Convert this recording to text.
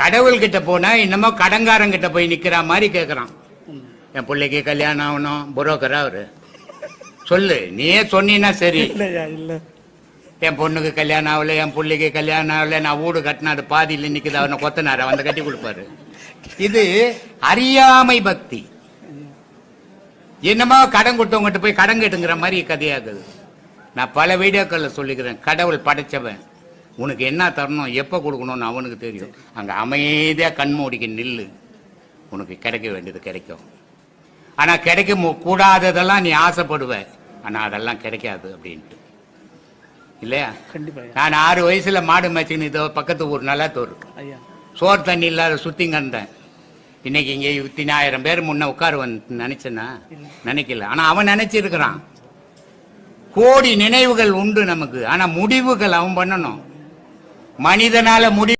கடவுள்கிட்ட போனா என்னமோ கடங்காரங்கிட்ட போய் நிக்கிற மாதிரி கேக்குறான். என் பிள்ளைக்கு கல்யாணம் ஆகணும் புரோக்கரா அவரு. சொல்லு நீயே சொன்னீன்னா சரி. என் பொண்ணுக்கு கல்யாணம் ஆகல என் பிள்ளைக்கு கல்யாணம் ஆகல நான் வீடு கட்டினா அது பாதியில் நிக்குது அவனை கொத்தனார? வந்து கட்டி கொடுப்பாரு. இது அறியாமை பக்தி. என்னமோ கடன் கொடுத்தவங்ககிட்ட போய் கடன் கேட்டுங்கிற மாதிரி கதையாகுது. நான் பல வீடியோக்கள்ல சொல்லிக்கிறேன் கடவுள் படைச்சவன். உனக்கு என்ன தரணும் எப்போ கொடுக்கணும்னு அவனுக்கு தெரியும். அங்க அமைதியா கண்மூடிக்கு நில்லு. உனக்கு கிடைக்க வேண்டியது கிடைக்கும். ஆனா கிடைக்க கூடாததெல்லாம் நீ ஆசைப்படுவ. ஆனா அதெல்லாம் கிடைக்காது அப்படின்ட்டு. இல்லையா? கண்டிப்பா ஐயா. நான் ஆறு வயசுல மாடு மேய்ச்சின்னு இதோ பக்கத்து ஊர் நல்லாத்தூர். ஐயா. சோறு தண்ணி இல்லாத சுத்திங்க இருந்தேன். இன்னைக்கு இங்க இத்தனாயிரம் பேர் முன்ன உட்காரு வந்து நினைச்சேன்னா நினைக்கல. ஆனா அவன் நினைச்சிருக்கிறான். கோடி நினைவுகள் உண்டு நமக்கு. ஆனா முடிவுகள் அவன் பண்ணணும். மனிதனால முடி